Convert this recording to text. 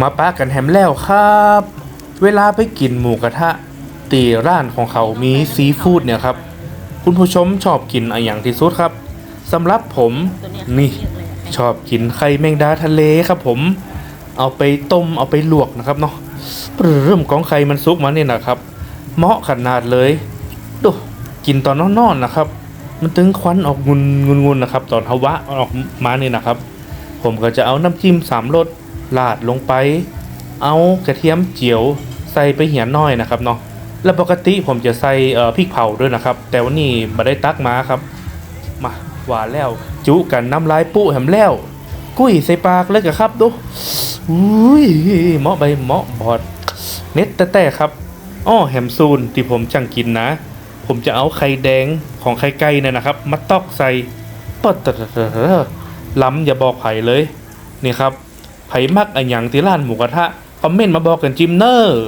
มาปะกันแฮมแล้วครับ เวลาไปกินหมูกระทะ ตีร้านของเขามีซีฟู้ดเนี่ยครับ คุณผู้ชมชอบกินอะไรอย่างที่สุดครับสำหรับผมนี่ชอบกินไข่แมงดาทะเลครับผม เอาไปต้มเอาไปลวกนะครับเนาะเริ่มของไข่มันซุกมาเนี่ยนะครับ เหมาะขนาดเลยดูกินตอนนอนๆนะครับ มันตึงควันออกงุนงุนงุนนะครับ ตอนฮาวะออกมาเนี่ยนะครับ ผมก็จะเอาน้ำจิ้มสามรส ลาดลงไป เอากระเทียมเจียวใส่ไปเหียนน้อยนะครับเนาะแล้วปกติผมจะใส่พริกเผาด้วยนะครับ แต่วันนี้มาได้ตักมาครับ มาหวานแล้ว จุกันน้ำลายปุแหมแล้ว กุ้ยใส่ปากเลยกะครับดูอุ้ยเหมาะใบเหมาะบอดเน็ตแต่แต่ครับอ้อแฮมซูนที่ผมจังกินนะ ผมจะเอาไข่แดงของไข่ไก่เนี่ยนะครับ มาตอกใส่ปดล้ำอย่าบอกไผ่เลย นี่ครับ ไผ่มักอันหยังที่ร้านหมูกระทะ คอมเมนต์มาบอกกันจิมเนอร์